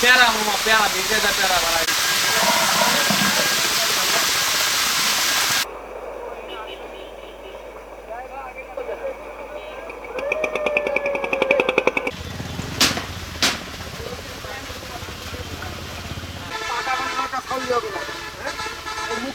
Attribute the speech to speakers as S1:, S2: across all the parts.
S1: পেয়ারা মামা পেয়ারা ভিজে যা পেয়ারা বাড়াই
S2: মুখ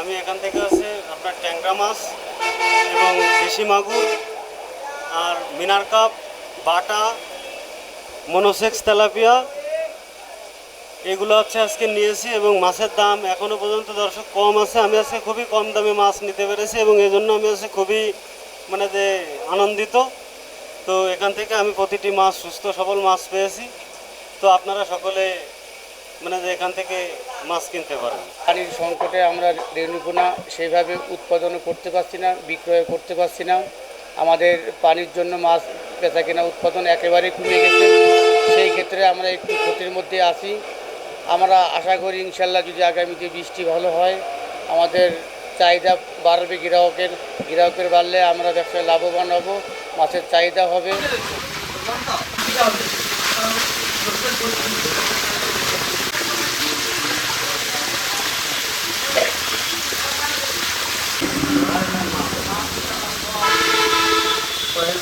S3: আমি এখান থেকে হচ্ছে আপনার ট্যাংরা মাছ এবং দেশি মাগুর আর মিনার কাপ, বাটা, মনোসেক্স তেলাপিয়া। এগুলো হচ্ছে আজকে নিয়েছি এবং মাছের দাম এখনও পর্যন্ত দর্শক কম আছে। আমি আজকে খুবই কম দামে মাছ নিতে পেরেছি এবং এই জন্য আমি আজকে খুবই মানে যে আনন্দিত। তো এখান থেকে আমি প্রতিটি মাছ, সুস্থ সবল মাছ পেয়েছি। তো আপনারা সকলে মানে এখান থেকে মাছ কিনতে পারেন।
S4: পানির সংকটে আমরা রেণুপোনা সেইভাবে উৎপাদন করতে পারছি না বিক্রয় করতে পারছি না। আমাদের পানির জন্য মাছ বেচা কেনা উৎপাদন একেবারে কমে গেছে। সেই ক্ষেত্রে আমরা একটু ক্ষতির মধ্যে আছি। আমরা আশা করি ইনশাল্লাহ যদি আগামীতে বৃষ্টি ভালো হয়, আমাদের চাহিদা বাড়বে গ্রাহকের গ্রাহকের বাড়লে আমরা ব্যবসায় লাভবান হব, মাছের চাহিদা হবে।